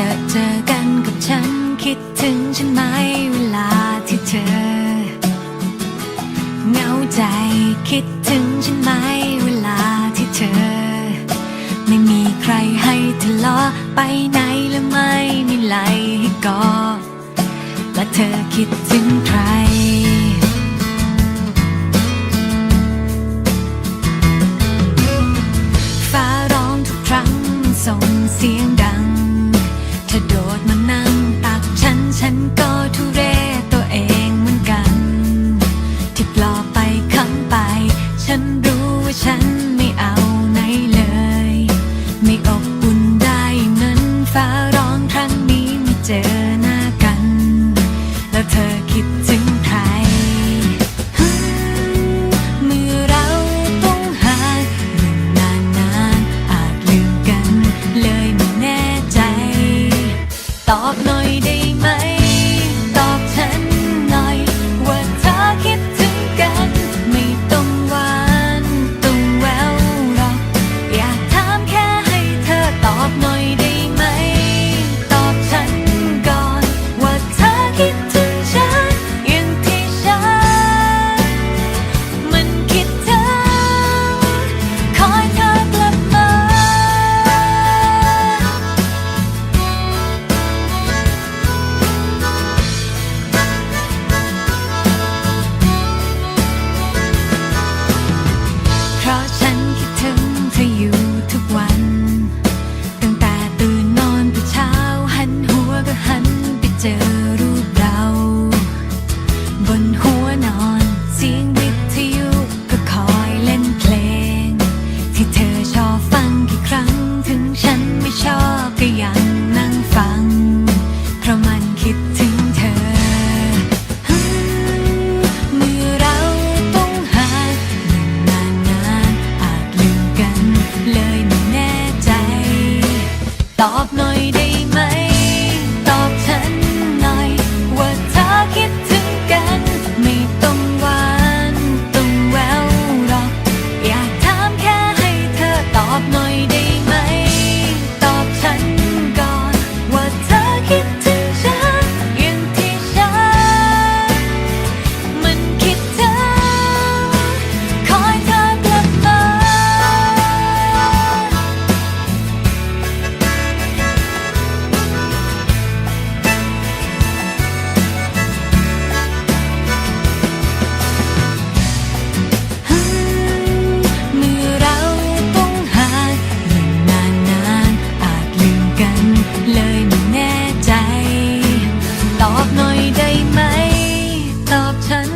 จะเจอกันกับฉันคิดถึงฉันไหมเวลาที่เธอเหงาใจคิดถึงฉันไหมเวลาที่เธอ ไม่มีใครให้ทะเลาะไปไหนและไม่มีไหลให้กอดและเธอคิดถึงใครฟ้าร้องทุกครั้งส่งเสียงดัง หลอกไปขังไป ฉันรู้ว่าฉันไม่เอาไหนเลย ไม่อบอุ่นได้เอนฟ้าร้องครั้งนี้ไม่เจอหน้ากัน แล้วเธอคิดถึงใครเมื่อเราต้องหางนานนานอาจลืมกัน เลยไม่แน่ใจ ตอบน่อย ยได้ไหม ตอบฉัน